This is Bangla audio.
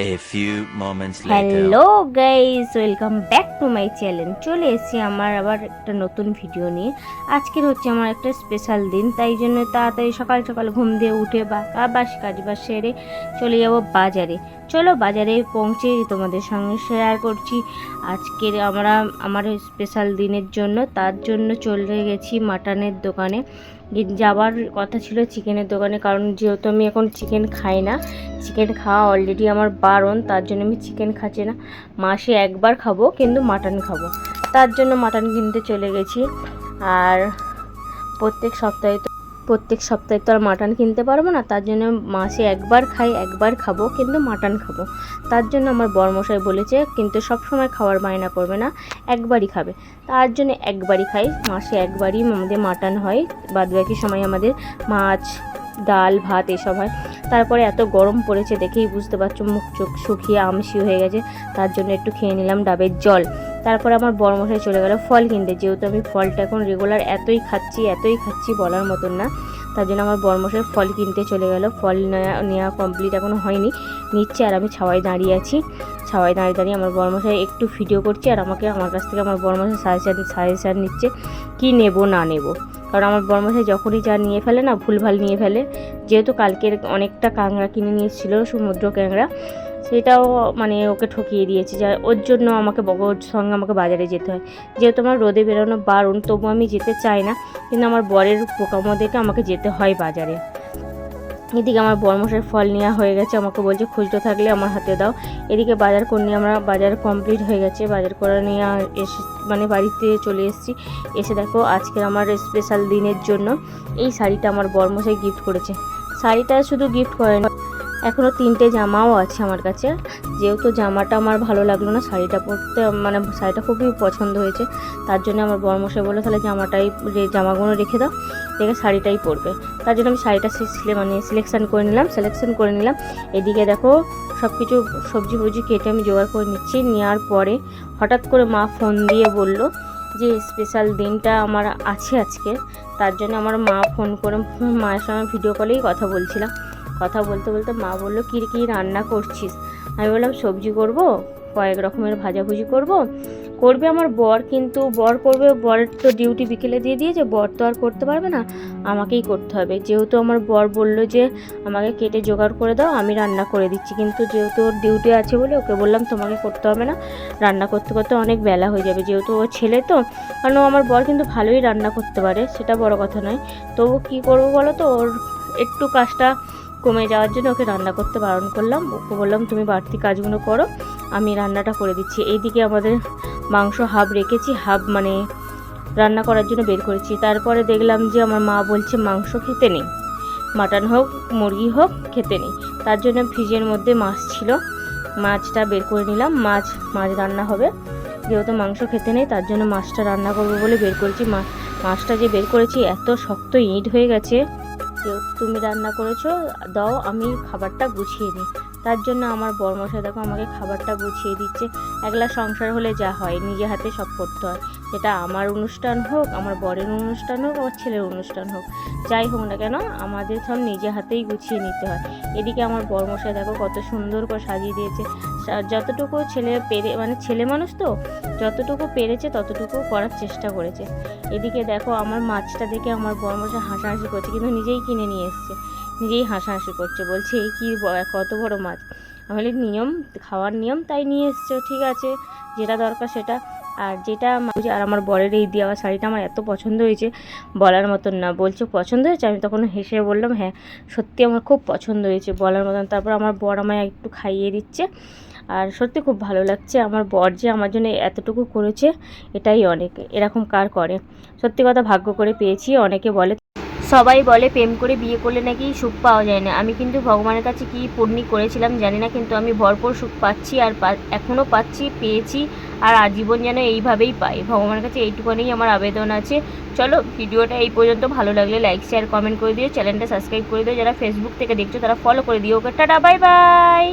A few moments later. Hello guys welcome back to my channel চলে এসেছি আমার আবার একটা নতুন ভিডিও নিয়ে। আজকের হচ্ছে আমার একটা স্পেশাল দিন, তাই জন্য তাড়াতাড়ি সকাল সকাল ঘুম দিয়ে উঠে বা বাস কাজ বাস সেরে চলে যাব বাজারে। চলো বাজারে পৌঁছে তোমাদের সঙ্গে শেয়ার করছি। আজকের আমরা, আমার স্পেশাল দিনের জন্য, তার জন্য চলে গেছি মাটনের দোকানে। যাওয়ার কথা ছিল চিকেনের দোকানে, কারণ যেহেতু আমি এখন চিকেন খাই না চিকেন খাওয়া অলরেডি আমার বারণ, তার জন্য আমি চিকেন খাচ্ছি না। মাসে একবার খাব, কিন্তু মাটন খাব। তার জন্য মাটন কিনতে চলে গেছি। আর প্রত্যেক সপ্তাহে তো প্রত্যেক সপ্তাহে তো আর মাটন কিনতে পারব না, তার জন্য মাসে একবার খাই, একবার খাব, কিন্তু মাটন খাব। তার জন্য আমার বর্মশাই বলেছে, কিন্তু সব সময় খাওয়ার বায়না করবে না, একবারই খাবে। তার জন্য একবারই খাই, মাসে একবারই আমাদের মাটন হয় বাদ বাকি সময় আমাদের মাছ ডাল, ভাত এসব হয়। তারপরে এত গরম পড়েছে দেখেই বুঝতে পারছ, মুখ চোখ শুকিয়ে আমসি হয়ে গেছে। তার জন্য একটু খেয়ে নিলাম ডাবের জল। তারপরে আমার বড়মশাই চলে গেল ফল কিনতে। যেহেতু আমি ফলটা এখন রেগুলার এতই খাচ্ছি এতই খাচ্ছি বলার মতন না, তার জন্য আমার বড়মশাই ফল কিনতে চলে গেল। ফল নেওয়া কমপ্লিট এখনও হয়নি। নিচ্ছে আর আমি ছাওয়ায় দাঁড়িয়ে আছি। ছাওয়ায় দাঁড়িয়ে দাঁড়িয়ে আমার বড়মশাই একটু ভিডিও করছে আর আমাকে, আমার কাছ থেকে আমার বড়মশাই সাজেশান সাজেশান নিচ্ছে, কি নেব, না নেব। কারণ আমার বর্মশাই যখনই যা নিয়ে ফেলে না, ভুলভাল নিয়ে ফেলে, যেহেতু কালকের অনেকটা কাঁংড়া কিনে নিয়েছিল, সমুদ্র ক্যাংড়া সেটাও মানে ওকে ঠকিয়ে দিয়েছে। যা, ওর জন্য আমাকে ওর সঙ্গে আমাকে বাজারে যেতে হয়। যেহেতু আমার রোদে বেরোনো বারণ তবু আমি যেতে চাই না, কিন্তু আমার বরের পোকামো দেখে আমাকে যেতে হয় বাজারে। এদিকে আমার বরমশের ফল নেওয়া হয়ে গেছে, আমাকে বলছে খুচরো থাকলে আমার হাতে দাও। এদিকে বাজার করে আমরা, বাজার কমপ্লিট হয়ে গেছে, বাজার করা নিয়ে এসে মানে বাড়িতে চলে এসেছি। এসে দেখো আজকের আমার স্পেশাল দিনের জন্য এই শাড়িটা আমার বরমশাই গিফট করেছে। শাড়িটা শুধু গিফট করেনি এখনও তিনটে জামাও আছে আমার কাছে। যেহেতু জামাটা আমার ভালো লাগল না, শাড়িটা পরতে মানে শাড়িটা খুবই পছন্দ হয়েছে। তার জন্য আমার বরমশাই বলল, তাহলে জামাটাই জামাগুলো রেখে দাও, দেখে শাড়িটাই পরবে। তার জন্য আমি শাড়িটা মানে সিলেকশান করে নিলাম সিলেকশন করে নিলাম। এদিকে দেখো সব কিছু সবজি ফবজি কেটে আমি জোগাড় করে নিচ্ছি। নেওয়ার পরে হঠাৎ করে মা ফোন দিয়ে বলল যে, স্পেশাল দিনটা আমার আছে আজকে। তার জন্য আমার মা ফোন করে মায়ের সঙ্গে ভিডিও কলেই কথা বলছিলাম। কথা বলতে বলতে মা বলল, কী কী রান্না করছিস? আমি বললাম, সবজি করব, কয়েক রকমের ভাজাভুজি করব। করবে আমার বর, কিন্তু বর করবে বরের তো ডিউটি বিকেলে দিয়ে দিয়েছে, বর তো আর করতে পারবে না, আমাকেই করতে হবে। যেহেতু আমার বর বলল যে, আমাকে কেটে জোগাড় করে দাও, আমি রান্না করে দিচ্ছি। কিন্তু যেহেতু ওর ডিউটি আছে বলে ওকে বললাম, তোমাকে করতে হবে না, রান্না করতে করতে অনেক বেলা হয়ে যাবে। যেহেতু ও ছেলে তো কারণ আমার বর কিন্তু ভালোই রান্না করতে পারে, সেটা বড় কথা নয়। তবু কী করব বলো তো, ওর একটু কাজটা কমে যাওয়ার জন্য ওকে রান্না করতে বারণ করলাম। ওকে বললাম, তুমি বাড়তি কাজগুলো করো, আমি রান্নাটা করে দিচ্ছি। এইদিকে আমাদের মাংস হাফ রেখেছি, হাফ মানে রান্না করার জন্য বের করেছি। তারপরে দেখলাম যে আমার মা বলছে, মাংস খেতে নেই মাটন হোক, মুরগি হোক, খেতে নেই তার জন্য ফ্রিজের মধ্যে মাছ ছিল। মাছটা বের করে নিলাম। মাছ মাছ রান্না হবে। যেহেতু মাংস খেতে নেই, তার জন্য মাছটা রান্না করব বলে বের করেছি। মাছটা যে বের করেছি, এত শক্ত ইট হয়ে গেছে। তুমি রান্না করেছ, দাও, আমি খাবারটা গুছিয়ে নিই। তার জন্য আমার বরমশাই দেখো আমাকে খাবারটা গুছিয়ে দিচ্ছে। একলা সংসার হলে যা হয়, নিজে হাতে সব করতে হয়। সেটা আমার অনুষ্ঠান হোক, আমার বরের অনুষ্ঠান হোক, আমার ছেলের অনুষ্ঠান হোক, যাই হোক না কেন, আমাদের সব নিজে হাতেই গুছিয়ে নিতে হয়। এদিকে আমার বরমশাই দেখো কত সুন্দর করে সাজিয়ে দিয়েছে। যতটুকু ছেলে পেরে মানে ছেলে মানুষ তো, যতটুকু পেরেছে ততটুকু করার চেষ্টা করেছে। এদিকে দেখো আমার মাছটা দেখে আমার বরমশাই হাসাহাসি করছে, কিন্তু নিজেই কিনে নিয়ে এসছে। নিজেই হাসাহাসি করছে, বলছে, এই কী কত বড় মাছ? আমি নিয়ম, খাওয়ার নিয়ম, তাই নিয়ে এসছো, ঠিক আছে, যেটা দরকার সেটা। আর যেটা আর আমার বরের এই দেওয়া শাড়িটা আমার এত পছন্দ হয়েছে, বলার মতন না। বলছে, পছন্দ হয়েছে? আমি তখন হেসে বললাম হ্যাঁ সত্যি আমার খুব পছন্দ হয়েছে, বলার মতন। তারপর আমার বর আমায় একটু খাইয়ে দিচ্ছে। আর সত্যি খুব ভালো লাগছে। আমার বর যে আমার জন্য এতটুকু করেছে, এটাই অনেক। এরকম কার করে? সত্যি কথা ভাগ্য করে পেয়েছি, অনেকে বলে। সবাই বলে প্রেম করে বিয়ে করলে নাকি সুখ পাওয়া যায় না। আমি কিন্তু ভগবানের কাছে কি পূর্ণি করেছিলাম জানি না, কিন্তু আমি ভরপুর সুখ পাচ্ছি আর এখনও পাচ্ছি, পেয়েছি আর আজীবন যেন এইভাবেই পাই। ভগবানের কাছে এইটুকুনি আমার আবেদন আছে। চলো, ভিডিওটা এই পর্যন্ত। ভালো লাগলে লাইক শেয়ার কমেন্ট করে দিও। চ্যানেলটা সাবস্ক্রাইব করে দিও। যারা ফেসবুক থেকে দেখছ, তারা ফলো করে দিও। ওকে, টাটা বাই বাই